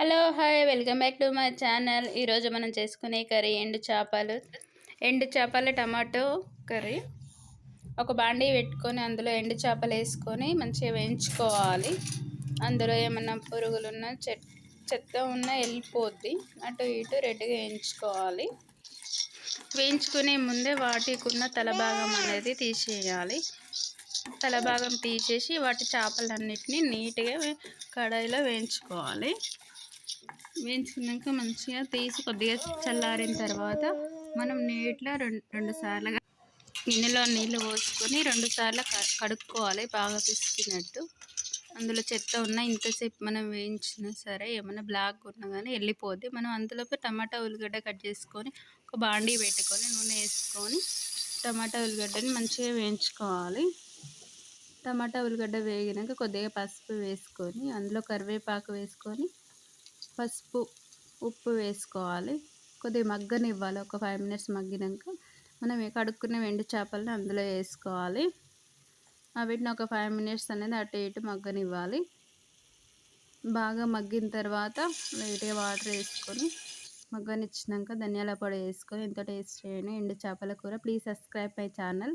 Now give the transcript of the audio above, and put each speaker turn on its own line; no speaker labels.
Hello hi welcome back to my channel. ఈరోజు మనం చేసుకునే కర్రీ ఎండు చేపలు. ఎండు చేపల టమాటో కర్రీ. ఒక బాండీ పెట్టుకొని అందులో ఎండు చేపలు వేసుకొని మంచిగా వేయించుకోవాలి. అందులో ఏమన్నా పురుగులు ఉన్నా చెట్ చెత్త ఉన్నా వెళ్ళిపోద్ది. అటు ఇటు రెడ్గా వేయించుకోవాలి. వేయించుకునే ముందే వాటికి ఉన్న తలభాగం అనేది తీసేయాలి. తలభాగం తీసేసి వాటి చేపలన్నిటిని నీట్గా కడాయిలో వేయించుకోవాలి. వేయించుకున్నాక మంచిగా తీసి కొద్దిగా చల్లారిన తర్వాత మనం నీటిలో రెండు రెండు సార్లు గిన్నెలో నీళ్ళు పోసుకొని రెండు సార్లు కడుక్కోవాలి బాగా పిసికినట్టు. అందులో చెత్త ఉన్న ఇంతసేపు మనం వేయించినా సరే ఏమైనా బ్లాక్ ఉన్నా కానీ వెళ్ళిపోద్ది. మనం అందులోపు టమాటా ఉల్లిగడ్డ కట్ చేసుకొని ఒక బాండీ పెట్టుకొని నూనె వేసుకొని టమాటా ఉల్లిగడ్డని మంచిగా వేయించుకోవాలి. టమాటా ఉల్లిగడ్డ వేగినాక కొద్దిగా పసుపు వేసుకొని అందులో కరివేపాకు వేసుకొని పసుపు ఉప్పు వేసుకోవాలి. కొద్దిగా మగ్గనివ్వాలి. ఒక ఫైవ్ మినిట్స్ మగ్గినాక మనం కడుక్కున్న వెండి చేపలను అందులో వేసుకోవాలి. వీటిని ఒక ఫైవ్ మినిట్స్ అనేది అటు ఇటు మగ్గనివ్వాలి. బాగా మగ్గిన తర్వాత లైట్గా వాటర్ వేసుకొని మగ్గనిచ్చినాక ధనియాల పొడి వేసుకొని ఎంతో టేస్ట్ చేయండి ఎండు చేపల కూర. Please subscribe my channel.